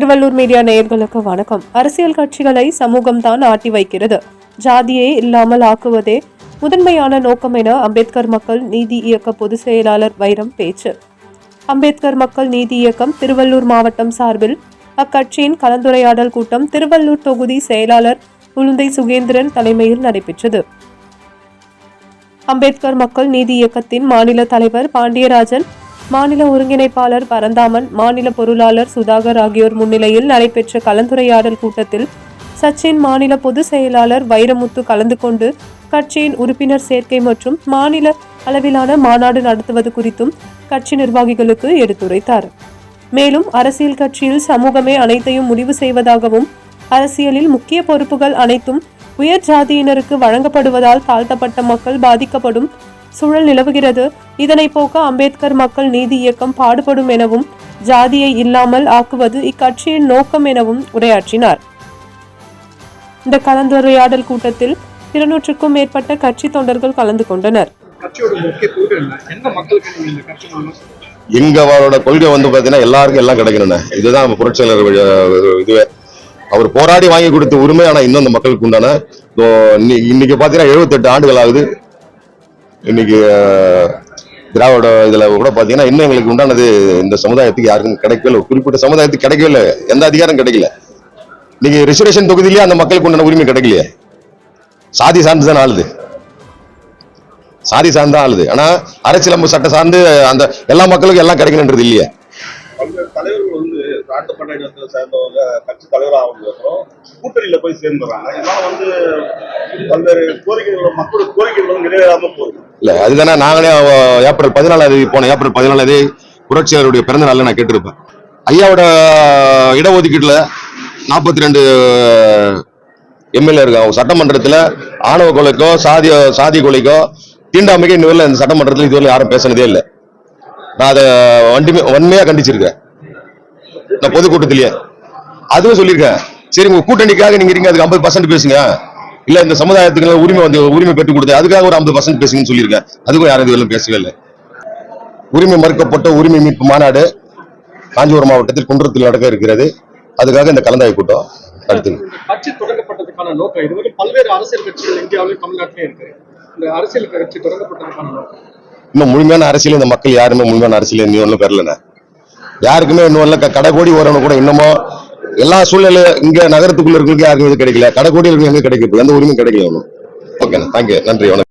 Tiruvallur media நேயர்களுக்கு வணக்கம். அரசியல் கட்சிகளை சமூகம் தான் ஆட்டி வைக்கிறது. ஜாதியை இல்லாமல் ஆக்குவதே முதன்மையான நோக்கம் என அம்பேத்கர் மக்கள் நீதி இயக்க பொதுச் செயலாளர் வைரம் பேச்சு. அம்பேத்கர் மக்கள் நீதி இயக்கம் திருவள்ளூர் மாவட்டம் சார்பில் அக்கட்சியின் கலந்துரையாடல் கூட்டம் திருவள்ளூர் தொகுதி செயலாளர் உளுந்தை சுகேந்திரன் தலைமையில் நடைபெற்றது. அம்பேத்கர் மக்கள் நீதி இயக்கத்தின் மாநில தலைவர் பாண்டியராஜன் மாநில ஒருங்கிணைப்பாளர் பரந்தாமன் மாநில பொருளாளர் சுதாகர் ஆகியோர் முன்னிலையில் நடைபெற்ற கலந்துரையாடல் கூட்டத்தில் சச்சின் மாநில பொதுச் செயலாளர் வைரமுத்து கலந்து கொண்டு கட்சியின் உறுப்பினர் சேர்க்கை மற்றும் மாநில அளவிலான மாநாடு நடத்துவது குறித்தும் கட்சி நிர்வாகிகளுக்கு எடுத்துரைத்தார். மேலும் அரசியல் கட்சியில் சமூகமே அனைத்தையும் முடிவு செய்வதாகவும் அரசியலில் முக்கிய பொறுப்புகள் அனைத்தும் உயர் ஜாதியினருக்கு வழங்கப்படுவதால் தாழ்த்தப்பட்ட மக்கள் பாதிக்கப்படும் சூழல் நிலவுகிறது. இதனை போக்க அம்பேத்கர் மக்கள் நீதி இயக்கம் பாடுபடும் எனவும் ஜாதியை இல்லாமல் ஆக்குவது இக்கட்சியின் நோக்கம் எனவும் உரையாற்றினார். இந்த கலந்துரையாடல் கூட்டத்தில் இருநூற்றுக்கும் மேற்பட்ட கட்சி தொண்டர்கள் கலந்து கொண்டனர். எங்க அவரோட கொள்கை வந்து பாத்தீங்கன்னா எல்லாருக்கும் எல்லாம் கிடைக்கணும்ண்ணே. இதுதான் புரட்சியாளர் இதுவே. அவர் போராடி வாங்கி கொடுத்த உரிமை ஆனா இன்னும் அந்த மக்களுக்கு உண்டான. இன்னைக்கு பாத்தீங்கன்னா 78 ஆண்டுகள் ஆகுது. இன்னைக்கு திராவிட இதுல கூட பாத்தீங்கன்னா இன்னும் எங்களுக்கு உண்டானது இந்த சமுதாயத்துக்கு யாருக்கும் கிடைக்கல குறிப்பிட்ட சமுதாயத்துக்கு கிடைக்கவே இல்லை. எந்த அதிகாரம் கிடைக்கல. இன்னைக்கு ரிசர்வேஷன் தொகுதியிலேயே அந்த மக்களுக்கு உண்டான உரிமை கிடைக்கலையே. சாதி சார்ந்து தான் ஆளுது. சாதி சார்ந்து தான் ஆளுது. ஆனா அரசியலமைப்பு சட்டம் சார்ந்து அந்த எல்லா மக்களுக்கும் எல்லாம் கிடைக்கணுன்றது இல்லையே. தலைவர்கள் வந்து சேர்ந்தவங்க கட்சி கூட்டணியில போய் சேர்ந்துடுறாங்க. இதனால வந்து பல்வேறு மக்களோட கோரிக்கைகளும் நிறைவேறாம போகுது. இல்ல அதுதானே நாங்களே ஏப்ரல் பதினாலாம் தேதி போன ஏப்ரல் பதினாலாம் தேதி புரட்சியாளருடைய பிறந்த நாளில் நான் கேட்டிருப்பேன். ஐயாவோட இடஒதுக்கீட்டுல நாற்பத்தி ரெண்டு எம்எல்ஏ இருக்காங்க. சட்டமன்றத்துல ஆணவ கொலைக்கோ சாதி சாதி கொலைக்கோ தீண்டாமைக்கோ இன்னும் இந்த சட்டமன்றத்துல இதுவரை யாரும் பேசினதே இல்லை. நான் அதை வண்டிமே வன்மையா கண்டிச்சிருக்கேன். நான் பொதுக்கூட்டத்திலேயே. அதுவும் சொல்லியிருக்கேன். சரி உங்க கூட்டணிக்காக நீங்க இருங்க அதுக்கு ஐம்பது பர்சன்ட் பேசுங்க. இல்ல இந்த சமுதாயத்துக்கு உரிமை வந்து உரிமை பெற்றுக் கொடுத்து அதுக்காக ஒரு ஐம்பது பர்சன்ட் பேசுங்கன்னு சொல்லியிருக்கேன் அதுக்கும் யாரும் இதுவரை பேசவே இல்லை. உரிமை மறுக்கப்பட்ட உரிமை மீட்பு மாநாடு காஞ்சிபுரம் மாவட்டத்தில் குன்றத்தில் நடக்க இருக்கிறது. அதுக்காக இந்த கலந்தாய்வு கூட்டம் இந்த கட்சி தொடங்கப்பட்டதுக்கான நோக்கம் இதுவரை பல்வேறு அரசியல் கட்சிகள் இந்தியாவிலும் தமிழ்நாட்டிலும் இருக்கு. இந்த அரசியல் கட்சி தொடங்கப்பட்டதுக்கான நோக்கம்? இன்னும் முழுமையான அரசியல் இந்த மக்கள் யாருமே முழுமையான அரசியல் இன்னும் பெறலண்ணே. யாருக்குமே இன்னும் இல்லை கடை கோடி வரவங்க கூட இன்னமும் எல்லா சூழ்நிலை இங்க நகரத்துக்குள்ள இருக்கிறவங்க யாருக்கும் இது கிடைக்கல. கடை கோடி இருக்கிறவங்க எங்க கிடைக்கும் எந்த உரிமையும் கிடைக்கல ஒன்றும் ஓகேண்ணா தேங்க்யூ நன்றி வணக்கம்.